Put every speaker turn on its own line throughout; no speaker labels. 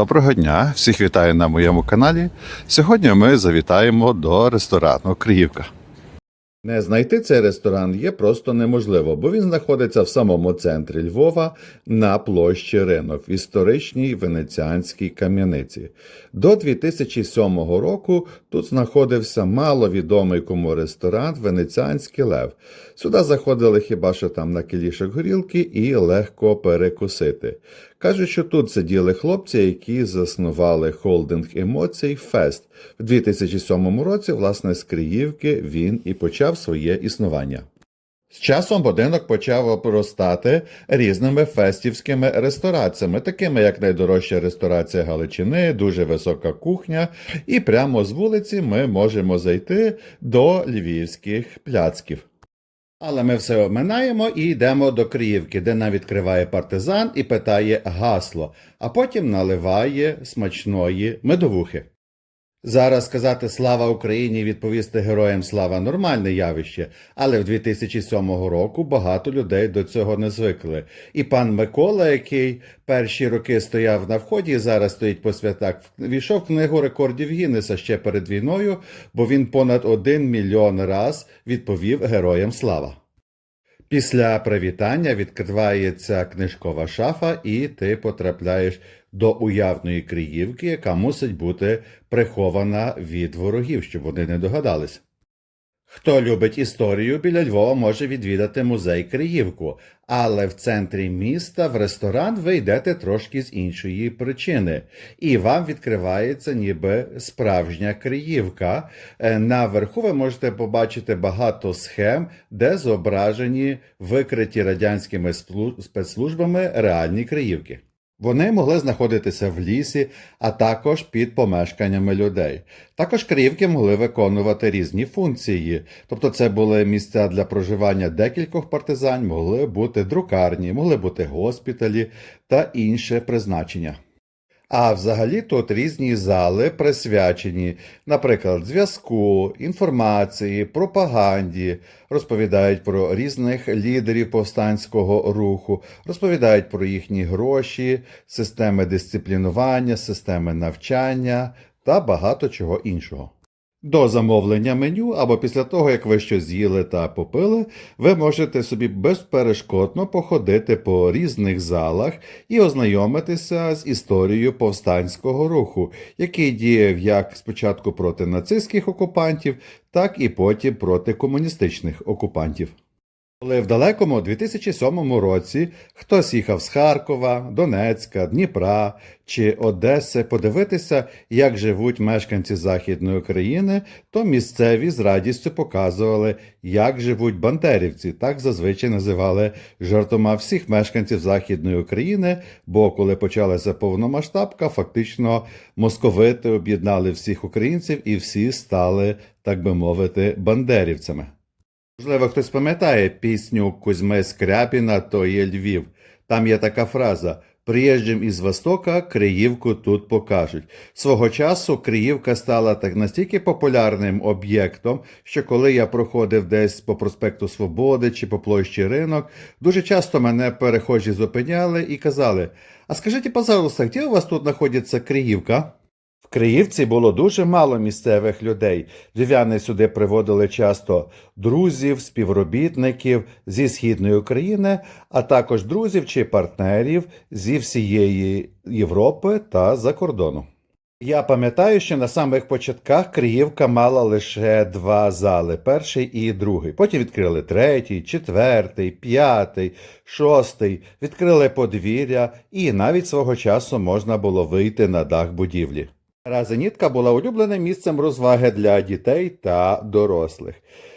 Доброго дня! Всіх вітаю на моєму каналі. Сьогодні ми завітаємо до ресторану Криївка. Не знайти цей ресторан є просто неможливо, бо він знаходиться в самому центрі Львова на площі Ринок в історичній венеціанській кам'яниці. До 2007 року тут знаходився маловідомий кому ресторан Венеціанський Лев. Сюди заходили хіба що там на кілішок горілки і легко перекусити. Кажуть, що тут сиділи хлопці, які заснували холдинг емоцій Фест. В 2007 році, власне, з Криївки він і почав своє існування. З часом будинок почав обростати різними фестівськими рестораціями, такими як найдорожча ресторація Галичини, дуже висока кухня, і прямо з вулиці ми можемо зайти до львівських пляцків. Але ми все оминаємо і йдемо до Криївки, де нам відкриває партизан і питає гасло, а потім наливає смачної медовухи. Зараз сказати слава Україні і відповісти героям слава нормальне явище, але в 2007 року багато людей до цього не звикли. І пан Микола, який перші роки стояв на вході і зараз стоїть по святах, війшов в книгу рекордів Гіннеса ще перед війною, бо він понад один мільйон раз відповів героям слава. Після привітання відкривається книжкова шафа, і ти потрапляєш до уявної Криївки, яка мусить бути прихована від ворогів, щоб вони не догадались. Хто любить історію, біля Львова може відвідати музей Криївку, але в центрі міста в ресторан ви йдете трошки з іншої причини, і вам відкривається ніби справжня Криївка. Е, Наверху ви можете побачити багато схем, де зображені викриті радянськими спецслужбами реальні Криївки. Вони могли знаходитися в лісі, а також під помешканнями людей. Також криївки могли виконувати різні функції, тобто це були місця для проживання декількох партизан, могли бути друкарні, могли бути госпіталі та інше призначення. А взагалі тут різні зали присвячені, наприклад, зв'язку, інформації, пропаганді, розповідають про різних лідерів повстанського руху, розповідають про їхні гроші, системи дисциплінування, системи навчання та багато чого іншого. До замовлення меню або після того, як ви щось з'їли та попили, ви можете собі безперешкодно походити по різних залах і ознайомитися з історією повстанського руху, який діяв як спочатку проти нацистських окупантів, так і потім проти комуністичних окупантів. Коли в далекому 2007 році хтось їхав з Харкова, Донецька, Дніпра чи Одеси подивитися, як живуть мешканці Західної України, то місцеві з радістю показували, як живуть бандерівці. Так зазвичай називали жартома всіх мешканців Західної України, бо коли почалася повномасштабка, фактично московити об'єднали всіх українців і всі стали, так би мовити, бандерівцями. Можливо, хтось пам'ятає пісню Кузьми Скряпіна «То є Львів. Там є така фраза Приїжджим із Востока Криївку тут покажуть. Свого часу Криївка стала так настільки популярним об'єктом, що коли я проходив десь по проспекту Свободи чи по площі Ринок, дуже часто мене перехожі зупиняли і казали: А скажіть, пожалуйста, де у вас тут знаходиться Криївка? Криївці було дуже мало місцевих людей. Львів'яни сюди приводили часто друзів, співробітників зі східної України, а також друзів чи партнерів зі всієї Європи та за кордону. Я пам'ятаю, що на самих початках Криївка мала лише два зали: перший і другий. Потім відкрили третій, четвертий, п'ятий, шостий, відкрили подвір'я, і навіть свого часу можна було вийти на дах будівлі. Разенітка була улюбленим місцем розваги для дітей та дорослих.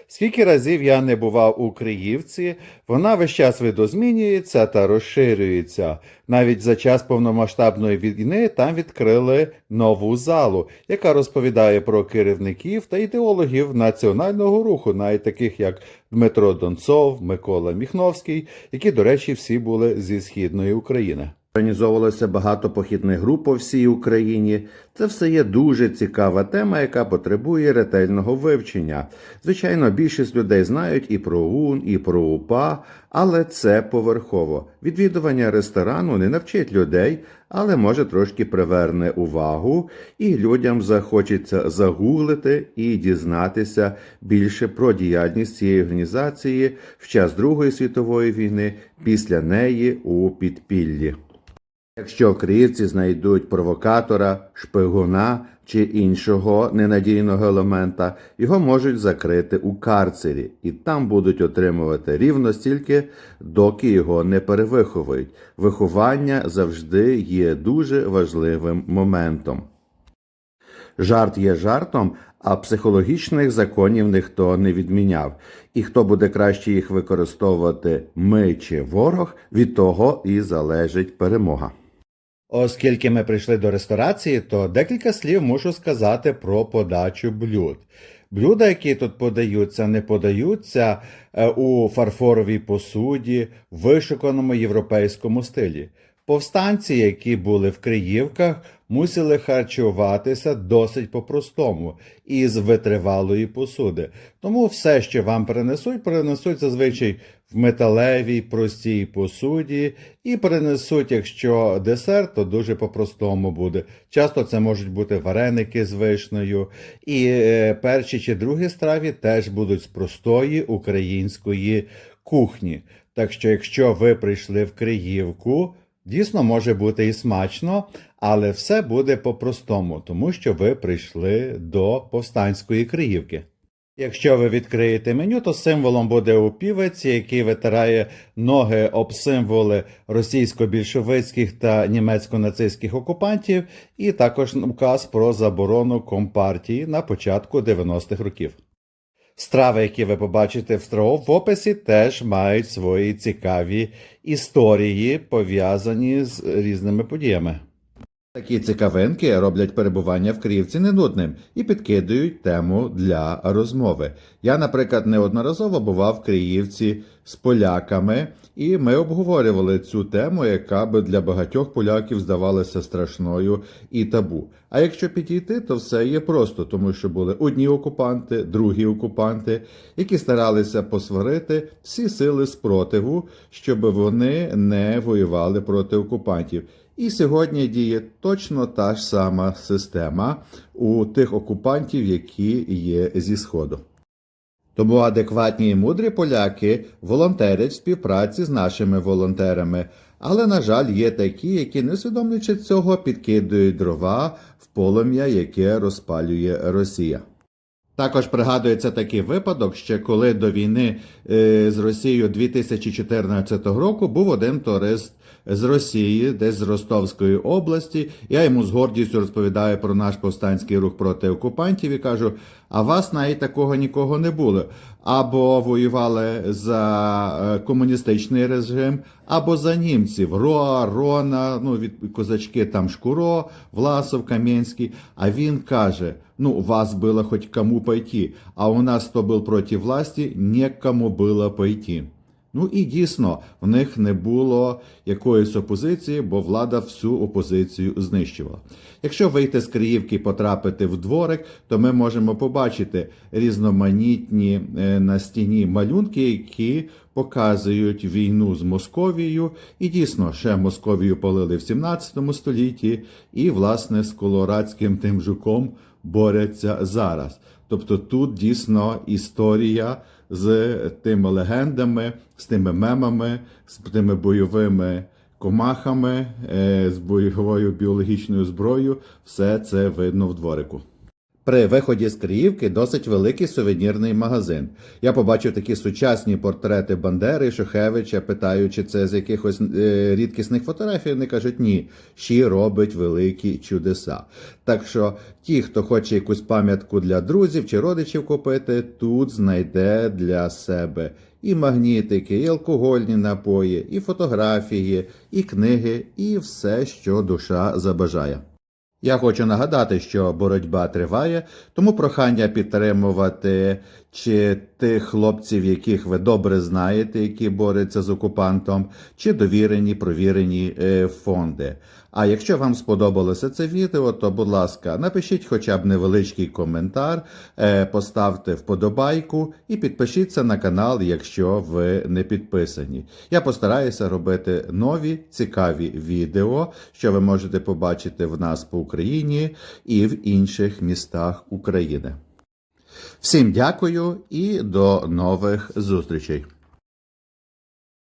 Скільки разів я не бував у Криївці, вона весь час видозмінюється та розширюється. Навіть за час повномасштабної війни там відкрили нову залу, яка розповідає про керівників та ідеологів національного руху, навіть таких як Дмитро Донцов, Микола Міхновський, які, до речі, всі були зі східної України. Організовувалося багато похідних груп по всій Україні. Це все є дуже цікава тема, яка потребує ретельного вивчення. Звичайно, більшість людей знають і про УН, і про УПА, але це поверхово. Відвідування ресторану не навчить людей, але може трошки приверне увагу, і людям захочеться загуглити і дізнатися більше про діяльність цієї організації в час Другої світової війни, після неї у підпіллі. Якщо криївці знайдуть провокатора, шпигуна чи іншого ненадійного елемента, його можуть закрити у карцері, і там будуть отримувати рівно стільки, доки його не перевиховують. Виховання завжди є дуже важливим моментом. Жарт є жартом, а психологічних законів ніхто не відміняв. І хто буде краще їх використовувати, ми чи ворог, від того і залежить перемога. Оскільки ми прийшли до ресторації, то декілька слів мушу сказати про подачу блюд. Блюда, які тут подаються, не подаються е, у фарфоровій посуді, в вишуканому європейському стилі. Повстанці, які були в Криївках, мусили харчуватися досить по-простому із витривалої посуди. Тому все, що вам принесуть, принесуть зазвичай в металевій простій посуді, і принесуть, якщо десерт, то дуже по-простому буде. Часто це можуть бути вареники з вишнею, і е, перші чи другі страві теж будуть з простої української кухні. Так що, якщо ви прийшли в Криївку, Дійсно, може бути і смачно, але все буде по-простому, тому що ви прийшли до повстанської Криївки. Якщо ви відкриєте меню, то символом буде упівець, який витирає ноги об символи російсько-більшовицьких та німецько-нацистських окупантів, і також указ про заборону компартії на початку 90-х років. Страви, які ви побачите в в описі, теж мають свої цікаві історії, пов'язані з різними подіями. Такі цікавинки роблять перебування в Київці ненудним і підкидують тему для розмови. Я, наприклад, неодноразово бував в Київці з поляками, і ми обговорювали цю тему, яка би для багатьох поляків здавалася страшною і табу. А якщо підійти, то все є просто, тому що були одні окупанти, другі окупанти, які старалися посварити всі сили спротиву, щоб вони не воювали проти окупантів. І сьогодні діє точно та ж сама система у тих окупантів, які є зі Сходу. Тому адекватні і мудрі поляки волонтерять в співпраці з нашими волонтерами. Але, на жаль, є такі, які, не усвідомлюючи цього, підкидують дрова в полум'я, яке розпалює Росія. Також пригадується такий випадок, ще коли до війни е, з Росією 2014 року був один турист з Росії, десь з Ростовської області. Я йому з гордістю розповідаю про наш повстанський рух проти окупантів і кажу: а вас навіть такого нікого не було. Або воювали за е, комуністичний режим, або за німців Роа, Рона, ну від козачки там Шкуро, Власов, Кам'янський. А він каже: ну, вас было хоть кому пойти, а у нас, хто був проти власті, некому було пойти. Ну і дійсно, в них не було якоїсь опозиції, бо влада всю опозицію знищувала. Якщо вийти з Криївки і потрапити в дворик, то ми можемо побачити різноманітні е, на стіні малюнки, які показують війну з Московією. І дійсно, ще Московію полили в 17 столітті, і, власне, з колорадським тим жуком борються зараз. Тобто тут дійсно історія з тими легендами, з тими мемами, з тими бойовими комахами, е, з бойовою біологічною зброєю. Все це видно в дворику. При виході з Криївки досить великий сувенірний магазин. Я побачив такі сучасні портрети Бандери, Шухевича, питаючи це з якихось е, рідкісних фотографій. Вони кажуть, ні, Ші робить великі чудеса. Так що ті, хто хоче якусь пам'ятку для друзів чи родичів купити, тут знайде для себе і магнітики, і алкогольні напої, і фотографії, і книги, і все, що душа забажає. Я хочу нагадати, що боротьба триває, тому прохання підтримувати чи тих хлопців, яких ви добре знаєте, які борються з окупантом, чи довірені, провірені е, фонди. А якщо вам сподобалося це відео, то будь ласка, напишіть хоча б невеличкий коментар, е, поставте вподобайку і підпишіться на канал, якщо ви не підписані. Я постараюся робити нові цікаві відео, що ви можете побачити в нас по Україні і в інших містах України. Всім дякую і до нових зустрічей.